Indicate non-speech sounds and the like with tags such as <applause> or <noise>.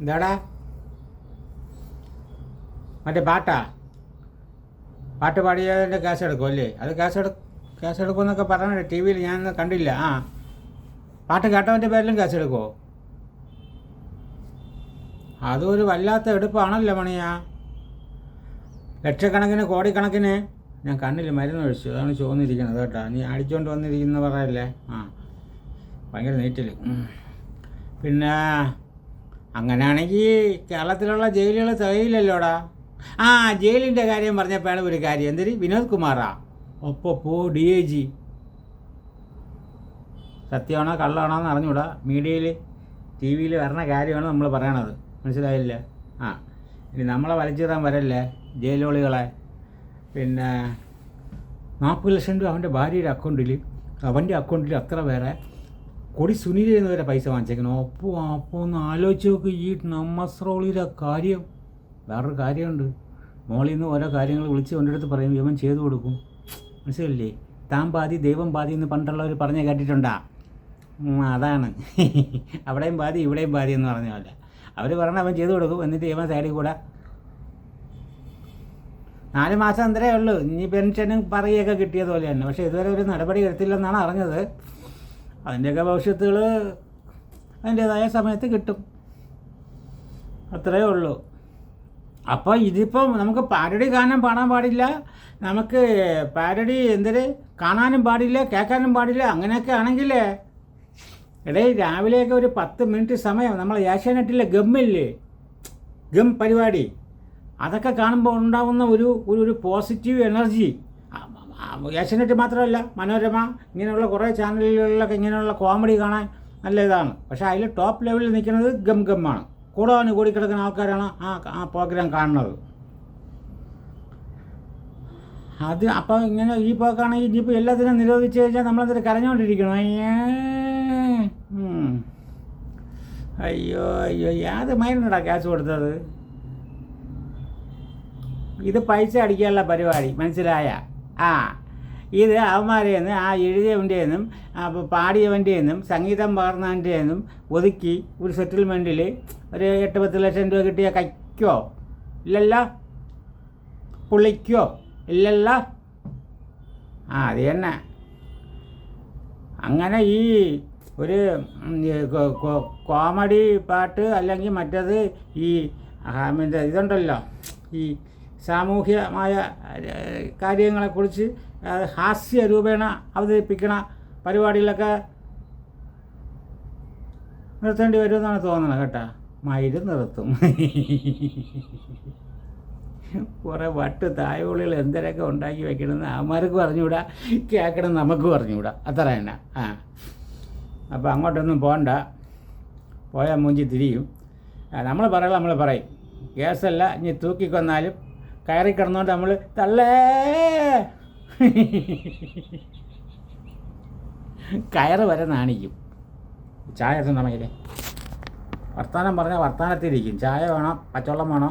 എന്താടാ? മറ്റേ പാട്ടാ? പാട്ട് പാടിയതിന്റെ ക്യാഷ് എടുക്കും അല്ലേ? അത് ക്യാഷ് എടു ക്യാഷ് എടുക്കുമെന്നൊക്കെ പറഞ്ഞു ടി വിയിൽ ഞാൻ കണ്ടില്ല. ആ. പാട്ട് കേട്ടവന്റെ പേരിലും ക്യാഷ് എടുക്കുമോ അതൊരു വല്ലാത്ത എടുപ്പാണല്ലോ മണിയാ. ലക്ഷക്കണക്കിന് കോടിക്കണക്കിന്. ഞാൻ കണ്ണിൽ മരുന്ന് ഒഴിച്ചു. അതാണ് ചോന്നിരിക്കുന്നത് കേട്ടോ. നീ അടിച്ചുകൊണ്ട് വന്നിരിക്കുന്ന പറയല്ലേ? ആ. ഭയങ്കര നീറ്റിൽ പിന്നെ അങ്ങനെയാണെങ്കിൽ കേരളത്തിലുള്ള ജയിലുകൾ തികയില്ലല്ലോടാ ആ ജയിലിന്റെ കാര്യം പറഞ്ഞപ്പോഴാണ് ഒരു കാര്യം. എന്തിരി വിനോദ് കുമാറാ. ഒപ്പോ പോ ഡി ഐ ജി. സത്യമാണോ കള്ളമാണോ എന്ന് അറിഞ്ഞൂടാ. മീഡിയയിൽ ടി വിയിൽ വരണ കാര്യമാണ് നമ്മൾ പറയണത്. മനസ്സിലായില്ല? ആ. ഇനി നമ്മളെ വലിച്ചിടാൻ വരല്ലേ ജയിലോളികളെ? പിന്നെ നാൽപ്പത് ലക്ഷം രൂപ അവന്റെ ഭാര്യയുടെ അക്കൗണ്ടിൽ അവന്റെ അക്കൗണ്ടിൽ അത്ര വേറെ. കൊടി സുനിൽ എന്ന് വരെ പൈസ വാങ്ങിച്ചേക്കണം. അപ്പോൾ അപ്പോൾ ഒന്ന് ആലോചിച്ച് നോക്ക്. ഈ നമ്മസ്രോളിയുടെ കാര്യം വേറൊരു കാര്യമുണ്ട്. മോളിൽ നിന്ന് ഓരോ കാര്യങ്ങൾ വിളിച്ച് അവന്റെ അടുത്ത് പറയും. ഇവൻ ചെയ്തു കൊടുക്കും. മനസ്സിലല്ലേ താൻ പാതി ദൈവം പാതി എന്ന് പണ്ടുള്ളവർ പറഞ്ഞ് കേട്ടിട്ടുണ്ടാ? അതാണ്. <laughs> അവിടെയും പാതി ഇവിടെയും പാതി എന്ന് പറഞ്ഞ പോലെ. അവർ പറഞ്ഞ അവൻ ചെയ്തു കൊടുക്കും. എന്നിട്ട് ഇവൻ സൈഡിൽ കൂടെ നാല് മാസം അന്തരേ ഉള്ളൂ. ഇനി പെൻഷനും പറയുകയൊക്കെ കിട്ടിയത് പോലെ തന്നെ. പക്ഷേ ഇതുവരെ ഒരു നടപടി എടുത്തില്ലെന്നാണ് അറിഞ്ഞത്. അതിന്റെയൊക്കെ ഭവിഷ്യത്തുകൾ അതിന്റേതായ സമയത്ത് കിട്ടും. അത്രയേ ഉള്ളൂ. അപ്പോൾ ഇതിപ്പം നമുക്ക് പാരഡി കാണാൻ പാടാൻ പാടില്ല. നമുക്ക് പാരഡി എന്തൊരു കാണാനും പാടില്ല കേൾക്കാനും പാടില്ല അങ്ങനെയൊക്കെ ആണെങ്കിൽ ഇടയിൽ രാവിലെയൊക്കെ ഒരു പത്ത് മിനിറ്റ് സമയം നമ്മൾ ഏഷ്യാനെറ്റിലെ ഗമ്മില്ലേ? ഗം പരിപാടി. അതൊക്കെ കാണുമ്പോൾ ഉണ്ടാകുന്ന ഒരു ഒരു പോസിറ്റീവ് എനർജി ഏഷ്യാനെറ്റ് മാത്രമല്ല മനോരമ ഇങ്ങനെയുള്ള കുറേ ചാനലുകളിലൊക്കെ ഇങ്ങനെയുള്ള കോമഡി കാണാൻ നല്ല ഇതാണ്. പക്ഷേ അതിൽ ടോപ്പ് ലെവലിൽ നിൽക്കുന്നത് ഗം ഗമ്മാണ് കൂടാനും കൂടിക്കിടക്കുന്ന ആൾക്കാരാണ് ആ ആ പ്രോഗ്രാം കാണുന്നത്. അത് അപ്പോൾ ഇങ്ങനെ ഈ പോക്കാണെങ്കിൽ ഇനിയിപ്പോൾ എല്ലാത്തിനും നിരോധിച്ച് കഴിഞ്ഞാൽ നമ്മളതിൽ കരഞ്ഞുകൊണ്ടിരിക്കണം അയ്യേ. അയ്യോ അയ്യോ യാത് മൈനടാ ക്യാഷ് കൊടുത്തത്. ഇത് പൈസ അടിക്കാനുള്ള പരിപാടി മനസ്സിലായ? ആ. ഇത് അവന്മാരേന്ന് ആ എഴുതിയവന്റെന്നും അപ്പോൾ പാടിയവന്റെന്നും സംഗീതം പകർന്നവന്റെന്നും ഒതുക്കി ഒരു സെറ്റിൽമെന്റിൽ ഒരു എട്ട് പത്ത് ലക്ഷം രൂപ കിട്ടിയ കയ്ക്കോ? ഇല്ലല്ലോ. പുള്ളിക്കോ? ഇല്ലല്ലോ. ആ അത് തന്നെ. അങ്ങനെ ഈ ഒരു കോമഡി പാട്ട് അല്ലെങ്കിൽ മറ്റത് ഈ ഇതുണ്ടല്ലോ. ഈ സാമൂഹ്യമായ കാര്യങ്ങളെക്കുറിച്ച് ഹാസ്യ രൂപേണ അവതരിപ്പിക്കണ പരിപാടികളൊക്കെ നിർത്തേണ്ടി വരുമെന്നാണ് തോന്നുന്നത് കേട്ടോ. മയിൽ നിർത്തും. കുറേ വട്ട് തായവുള്ളികൾ എന്തരൊക്കെ ഉണ്ടാക്കി വെക്കണമെന്ന് അവന്മാർക്ക് പറഞ്ഞുകൂടാ കേൾക്കണം നമുക്ക് പറഞ്ഞുകൂടാ. അത്ര തന്നെ. ആ. അപ്പോൾ അങ്ങോട്ടൊന്നും പോകണ്ട പോയാൽ മൂഞ്ചി തിരിയും. നമ്മൾ പറയാം നമ്മൾ പറയും. കേസല്ല ഇനി തൂക്കിക്കൊന്നാലും കയറി കിടന്നുകൊണ്ട് നമ്മൾ തള്ളേ! കയറ് വരെ നാണിക്കും. ചായ എത്തുന്ന വർത്തമാനം പറഞ്ഞാൽ വർത്തമാനത്തിരിക്കും ചായ വേണം? പച്ചവെള്ളം വേണോ?